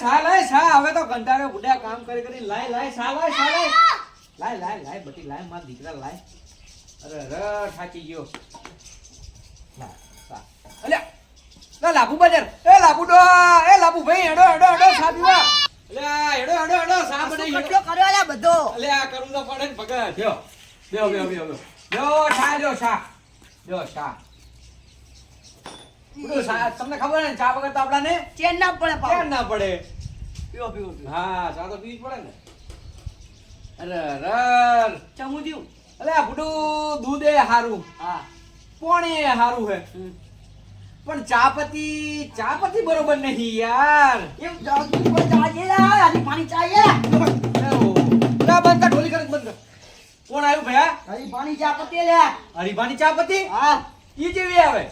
સા લાય સા હવે તો કંટાળે બુડા કામ કરી કરી લાય લાય સા લાય સા લાય. લાય લાય લાય બટી લાય માર દીકરા લાય. અરે ર થાકી ગયો. લાય, સા. અલ્યા લા લાભુ બજાર. એ લાબુ ડો એ લાબુ ભાઈ હેડો હેડો હેડો સા પીવા. અલ્યા હેડો હેડો હેડો સા બને કટલો કર્યો લે બધો? અલ્યા કરું તો પડે ને ભગત લ્યો લ્યો લ્યો લ્યો. લ્યો લ્યો શા લ્યો સા. લ્યો શા બધું શા તમને ખબર ને ચા વગર તો આપણાને ચેન ના પડે ચેન ના પડે. પીવો પીવો હા ચા તો પીવી પડે ને. અરે અરે ચમુ અલે આ બુડું દૂધ એ હારું. હા. પાણી એ હારું હે. પણ ચાપતી ચાપતી બરોબર નહીં યાર. એમ જાઓ તું કોઈ ચાહીએ આની પાણી ચાહીએ ના બંધ કર ઢોલી કર બંધ કર. કોણ આવ્યું ભયા હરી પાણી ચા પતે લે. હરીફાની ચાપતી? હા. ઈ જેવી આવે.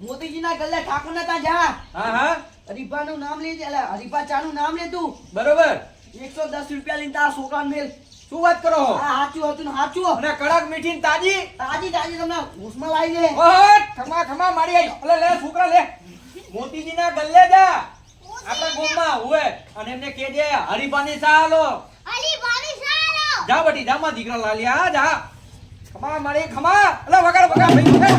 મોતીજી ના ગલ્લે ઠાકોર ના ત્યાં જા. હા હા. હરીફા નું નામ લેજે એટલે હરીફા ચા નું નામ લે તું. બરોબર. એકસો દસ રૂપિયા લઈને તારા છોકરા મેલ. શું વાત કરો હા? સાચું હતું ને હાચું અને કડક મીઠી ને તાજી? તાજી તાજી તમને હોશમાં લાવી દે. ખમા ખમા મારી આવી અલે લે છોકરા લે. મોતીજી ના ગલ્લે જા. આપણા ગોમમાં હોય અને એમને કેજે હરીફાની ચાલો જા બટી જા માં દીકરા લાલિયા. જા. ખમા મારી ખમા. અલે વગાડ વગાડ. ભાઈ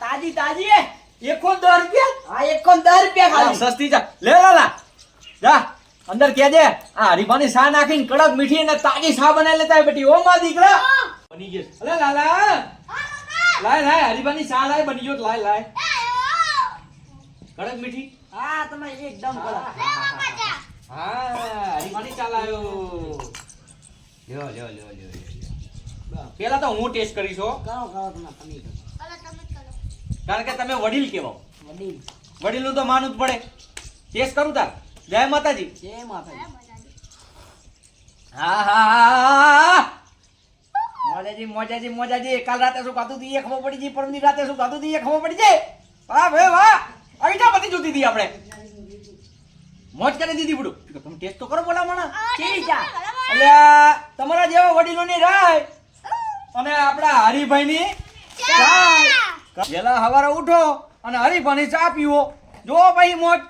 તાજી તાજી એકો દસ રૂપિયા? આ એકો દસ રૂપિયા ખાલી. સસ્તી જા લે લા. જા. અંદર કેજે આ હરીફાની શા નાખીને કડક મીઠી અને તાજી ચા બનાવી લેતા બેટી. ઓ માં દીકરા. બની ગઈ અલે લાલા. લાય લાય હરીફાની શા લાય બની ગયો લાય લાય. કડક મીઠી? હા તમે એકદમ કડક. હા હરીફાની ચા લાયો. લ્યો લ્યો લ્યો લ્યો લ્યો. પેલા તો હું ટેસ્ટ કરીશ હો. કરો કરો તમે તમે કારણ કે તમે વડીલ કેવો. વડીલ. વડીલનું તો માનવું જ પડે. ટેસ્ટ કરું તાર. જય માતાજી. જય માતાજી. હા હા હા મોજાજી મોજાજી મોજાજી કાલ રાતે શું ખાધું હતું એ ખબર પડી જઈ પરમની રાતે શું ખાધું હતું એ ખબર પડી જઈ વાહ ભાઈ વાહ. આવી જા બધી જોતી હતી આપણે. મોજ કરી દીધી બધું તમે ટેસ્ટ તો કરો બોલા માણા કેવી ચા એટલે તમારા જેવા વડીલોની રાય અને આપણા હરિભાઈની ચા પેલા હવારે ઉઠો અને હરિભાઈની ચા પીવો. જો ભાઈ મોજ.